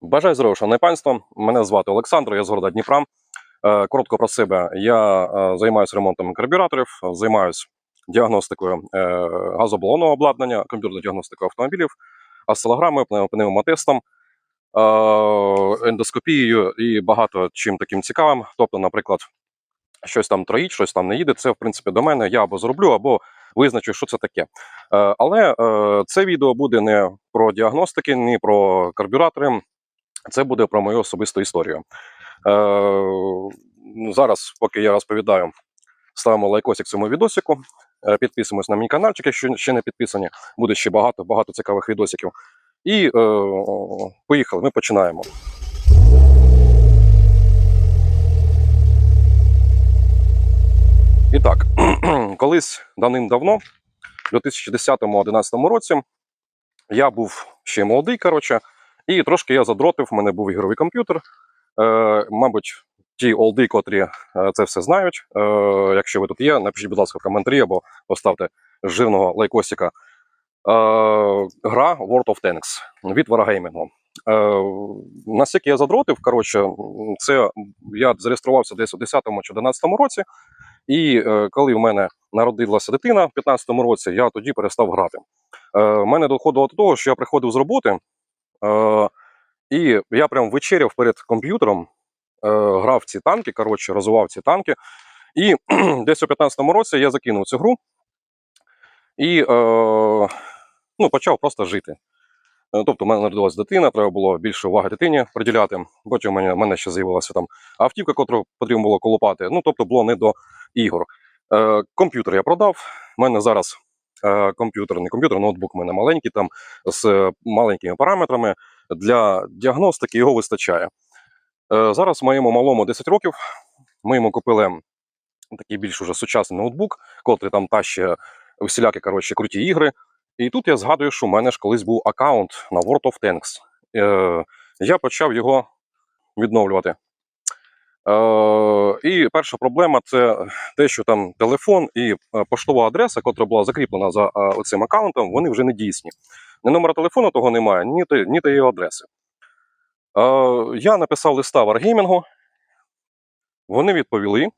Бажаю здоров'я, шановне панство. Мене звати Олександр, я з города Дніпра. Е, Коротко про себе. Я е, займаюся ремонтом карбюраторів, займаюся діагностикою е, газоблонного обладнання, комп'ютерною діагностикою автомобілів, осцилограмою, пнев- пневмотестом, ендоскопією і багато чим таким цікавим. Тобто, наприклад, щось там троїть, щось там не їде. Це, в принципі, до мене. Я або зроблю, або визначу, що це таке. Але це відео буде не про діагностики, ні про карбюратори. Це буде про мою особисту історію. Е, ну, зараз, поки я розповідаю, ставимо лайкосик цьому відосику, е, підписуємось на мій каналчик, якщо ще не підписані. Буде ще багато, багато цікавих відосиків. І е, поїхали, ми починаємо. І так, колись давним-давно, у 2010-2011 році, я був ще молодий, коротше, і трошки я задротив, в мене був ігровий комп'ютер. Е, мабуть, ті олди, котрі е, це все знають. Е, якщо ви тут є, напишіть, будь ласка, в коментарі або поставте жирного лайкосика. Е, гра World of Tanks від Wargaming. Е, наскільки я задротив, коротше, це я зареєструвався десь у 10-му чи 11-му році. І е, коли в мене народилася дитина в 15-му році, я тоді перестав грати. Е, мене доходило до того, що я приходив з роботи, е, і я прям вечеряв перед комп'ютером, е, грав ці танки, коротше, розвивав ці танки. І десь у 15-му році я закинув цю гру і е, ну, почав просто жити. Тобто, в мене народилася дитина, треба було більше уваги дитині приділяти. Потім у мене, в мене ще з'явилася там автівка, яку потрібно було колупати. Ну, тобто, було не до ігор. Комп'ютер я продав. У мене зараз е, комп'ютер, не комп'ютер, ноутбук у мене маленький, там з е, маленькими параметрами. Для діагностики його вистачає. Е, зараз моєму малому 10 років. Ми йому купили такий більш уже сучасний ноутбук, котрий там тащить усілякі коротше, круті ігри. І тут я згадую, що у мене ж колись був аккаунт на World of Tanks. Я почав його відновлювати. Е, і перша проблема це те, що там телефон і е, поштова адреса, яка була закріплена за е, цим аккаунтом, вони вже не дійсні. Ні номера телефону того немає, ні, ні тієї адреси. Я написав листа Wargaming, вони відповіли,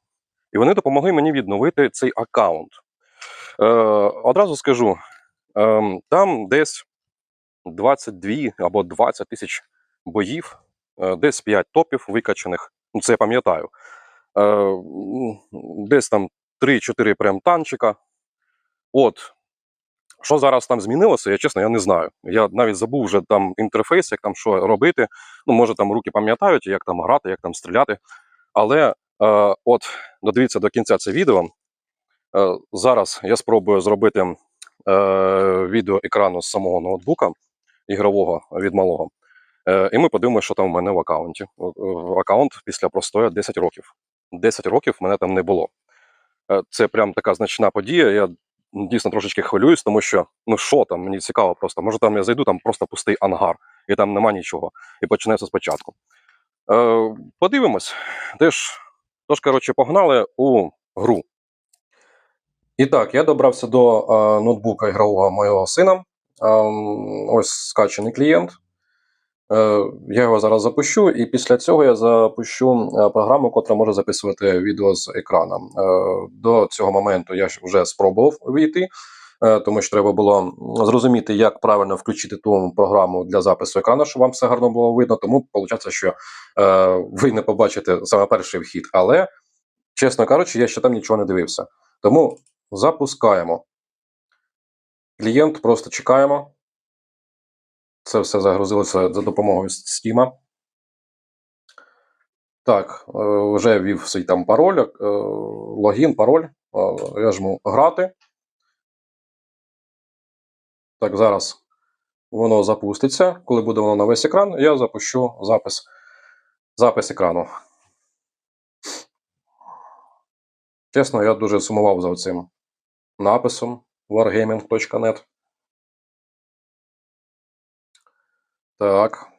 і вони допомогли мені відновити цей аккаунт. Одразу скажу, там десь 22 або 20 тисяч боїв, десь 5 топів викачаних. Ну, це я пам'ятаю. Е, десь там 3-4 прям танчика. От. Що зараз там змінилося, я чесно, я не знаю. Я навіть забув вже там інтерфейс, як там що робити. Ну, може, там руки пам'ятають, як там грати, як там стріляти. Але е, от додивіться до кінця це відео. Е, зараз я спробую зробити е, відео екрану з самого ноутбука ігрового від малого. Е, і ми подивимося, що там в мене в аккаунті. Е, е, Аккаунт після простоя 10 років. 10 років мене там не було. Е, Це прям така значна подія. Я дійсно трошечки хвилююсь, тому що ну що там, мені цікаво просто. Може там я зайду, там просто пустий ангар, і там нема нічого. І почнеться спочатку. Е, подивимось. Теж, тож, коротше, погнали у гру. І так, я добрався до е, ноутбука ігрового моєго сина. Ем, ось скачаний клієнт. Е, я його зараз запущу, і після цього я запущу е, програму, яка може записувати відео з екрана. Е, до цього моменту я вже спробував війти, тому що треба було зрозуміти, як правильно включити ту програму для запису екрану, щоб вам все гарно було видно. Тому виходить, що ви не побачите саме перший вхід. Але, чесно кажучи, я ще там нічого не дивився. Тому запускаємо. Клієнт просто чекаємо. Це все загрузилося за допомогою Steam. Так, е, вже ввів свій там пароль, е, логін, пароль. Е, Я жму грати. Так, зараз воно запуститься. Коли буде воно на весь екран, я запущу запис, запис екрану. Чесно, я дуже сумував за цим написом wargaming.net. Так.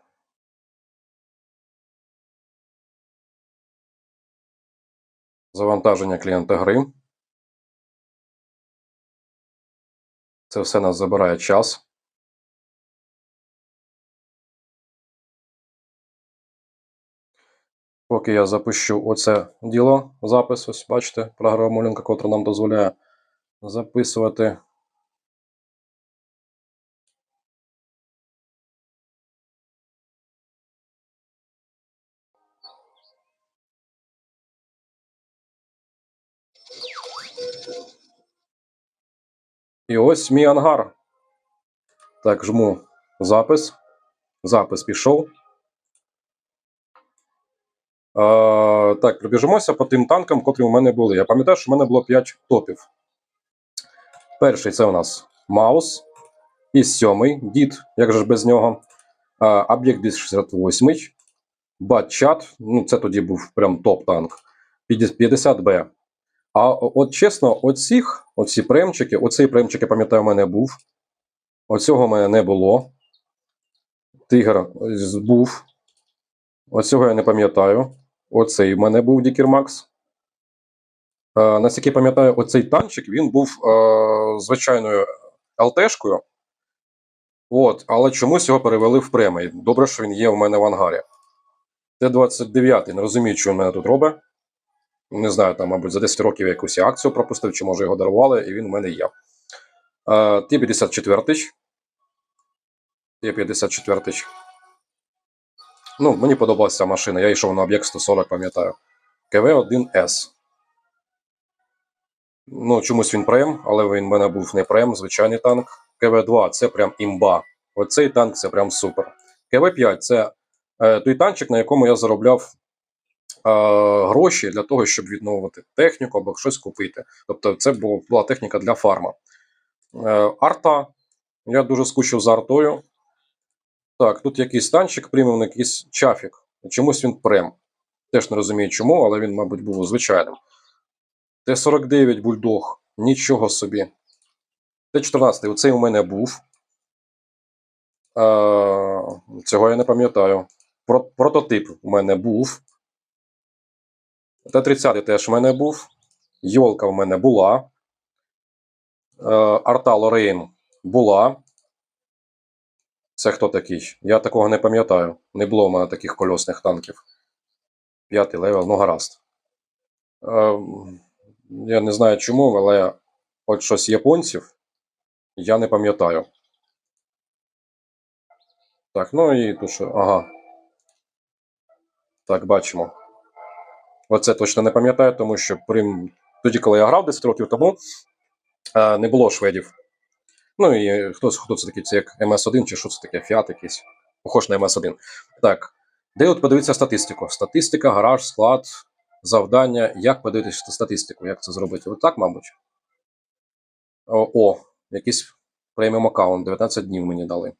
Завантаження клієнта гри. Це все нас забирає час. Поки я запущу оце діло, запис, ось бачите, програма Лінка, котра нам дозволяє записувати. І ось мій ангар. Так, жму запис. Запис пішов. Е, так, пробіжимося по тим танкам, котрі у мене були. Я пам'ятаю, що в мене було 5 топів. Перший це у нас Маус. І сьомий дід, як же ж без нього. Об'єкт 268. Батчат. Ну, це тоді був прям топ-танк. 50Б. А от чесно, оцих, оці премчики, оцей премчик, я пам'ятаю, у мене був. Оцього в мене не було. Тигр був. Оцього я не пам'ятаю. Оцей в мене був Дікер Макс. Е, наскільки пам'ятаю, оцей танчик він був е, звичайною ЛТшкою. От, але чомусь його перевели в премій. Добре, що він є у мене в ангарі. Т-29, не розумію, що він мене тут робить. Не знаю, там, мабуть, за 10 років якусь акцію пропустив, чи може його дарували, і він у мене є. Е, Т-54. Т-54. Ну, мені подобалася ця машина. Я йшов на об'єкт 140, пам'ятаю. КВ-1С. Ну, чомусь він прем, але він в мене був не прем, звичайний танк. КВ-2 це прям імба. Оцей танк це прям супер. КВ-5 це е, той танчик, на якому я заробляв гроші для того, щоб відновити техніку або щось купити. Тобто, це була техніка для фарма. Е, арта. Я дуже скучив за артою. Так, тут якийсь танчик, приймав якийсь чафік. Чомусь він прем. Теж не розумію чому, але він, мабуть, був звичайним. Т-49 бульдог. Нічого собі. Т-14, оцей у мене був. Е, цього я не пам'ятаю. Про- прототип у мене був. Т-30 теж у мене був. Йолка в мене була. Е, Арта Лорейн була. Це хто такий? Я такого не пам'ятаю. Не було в мене таких кольосних танків. П'ятий левел, ну гаразд. Е, я не знаю чому, але от щось японців я не пам'ятаю. Так, ну і тут. Ага. Так, бачимо. Оце точно не пам'ятаю, тому що при... тоді, коли я грав 10 років тому, е, не було шведів. Ну і хто, хто це такий? Це як МС1 чи що це таке? Фіат якийсь. Похож на МС1. Так. Де от подивитися статистику? Статистика, гараж, склад, завдання. Як подивитися статистику? Як це зробити? Отак, мабуть. О, о якийсь преміум аккаунт. 19 днів мені дали.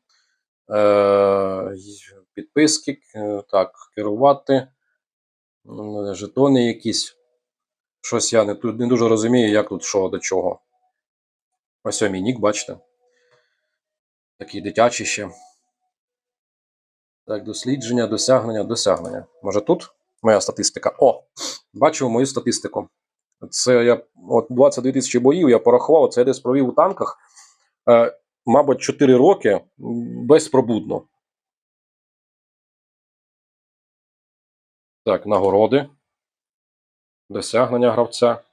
Е, підписки. е, Так, керувати. М, Жетони якісь. Щось я не, не дуже розумію, як тут що до чого. Ось мій нік, бачите. Такий дитячий ще. Так, дослідження, досягнення, досягнення. Може тут моя статистика? О! Бачив мою статистику. Це я от 22 тисячі боїв я порахував, це я десь провів у танках, е, мабуть, 4 роки безпробудно. Так, нагороди. Досягнення гравця.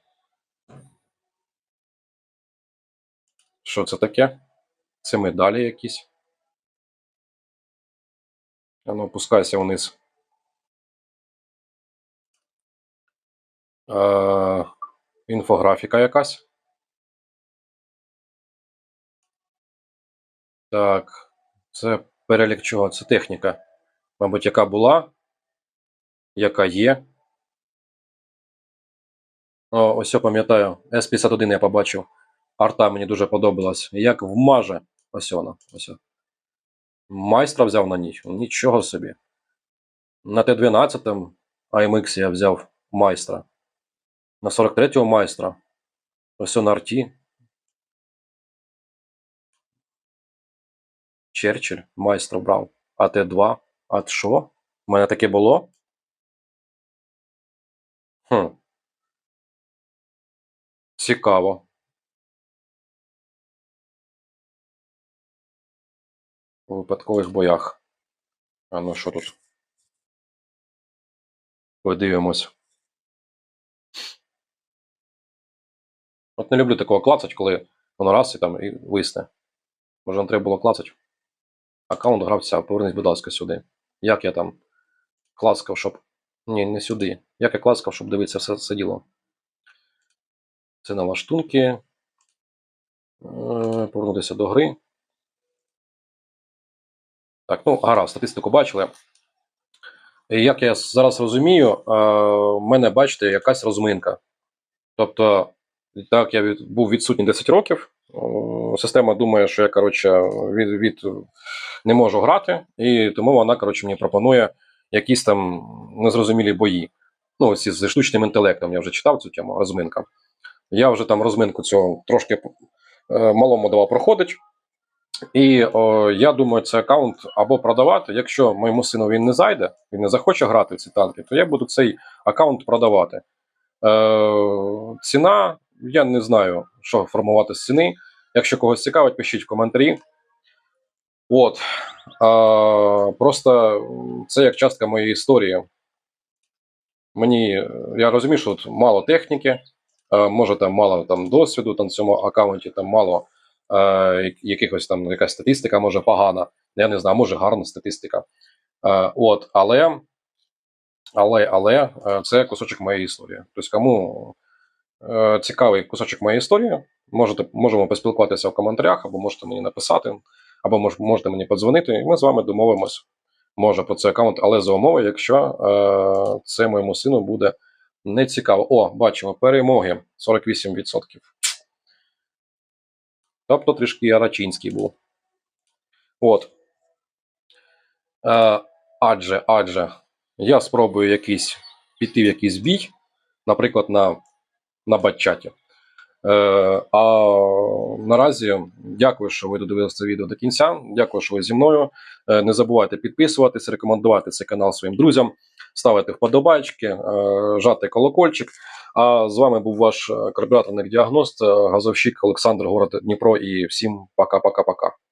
Що це таке? Це медалі якісь. А ну, опускайся вниз. Е, інфографіка якась. Так. Це перелік чого? Це техніка. Мабуть, яка була, яка є. О, ось я пам'ятаю. С-51 я побачив. Арта мені дуже подобалась. Як вмаже. Ось вона. Ось. Майстра взяв на ній. Нічого собі. На Т-12 AMX я взяв майстра. На 43-го майстра. Ось на арті. Черчилль майстра брав. А Т-2. А що? У мене таке було? Хм. Цікаво. У випадкових боях. А ну що тут? Подивимось. От не люблю такого клацать, коли воно раз і там і висне. Може, нам треба було клацать? Аккаунт гравця, повернись, будь ласка, сюди. Як я там клацкав, щоб. Ні, не сюди. Як я клацкав, щоб дивитися все це діло. Це налаштунки. Е, Повернутися до гри. Так, ну, гаразд, статистику бачили. Як я зараз розумію, е, в мене, бачите, якась розминка. Тобто, так, я від, був відсутній 10 років. Система думає, що я коротше, від, від, не можу грати, і тому вона коротше, мені пропонує якісь там незрозумілі бої. Ну, ці з штучним інтелектом я вже читав цю тему, розминка. Я вже там розминку цього трошки е, малому давав проходить. І о, я думаю, цей аккаунт або продавати. Якщо моєму сину він не зайде, він не захоче грати в ці танки, то я буду цей аккаунт продавати. Е, ціна, я не знаю, що формувати з ціни. Якщо когось цікавить, пишіть в коментарі. От. Е, просто це як частка моєї історії. Мені, е, я розумію, що тут мало техніки, е, може там мало там досвіду там, в цьому аккаунті, там мало е, якихось там якась статистика може погана. Я не знаю, може гарна статистика. Е, от, але, але, але е, це кусочок моєї історії. Тобто, кому е, цікавий кусочок моєї історії, можете, можемо поспілкуватися в коментарях, або можете мені написати, або мож, можете мені подзвонити, і ми з вами домовимось. Може про цей аккаунт, але за умови, якщо е, це моєму сину буде не цікаво. О, бачимо, перемоги 48%. Тобто трішки я рачинський був. От. Е, адже, адже, я спробую якийсь піти в якийсь бій, наприклад, на, на батчаті. Е, а наразі дякую, що ви додивилися це відео до кінця. Дякую, що ви зі мною. Е, не забувайте підписуватись, рекомендувати цей канал своїм друзям, ставити вподобайки, е, жати колокольчик. А з вами був ваш карбюраторник карбюраторний діагност, е, газовщик Олександр, город Дніпро. І всім пока-пока-пока.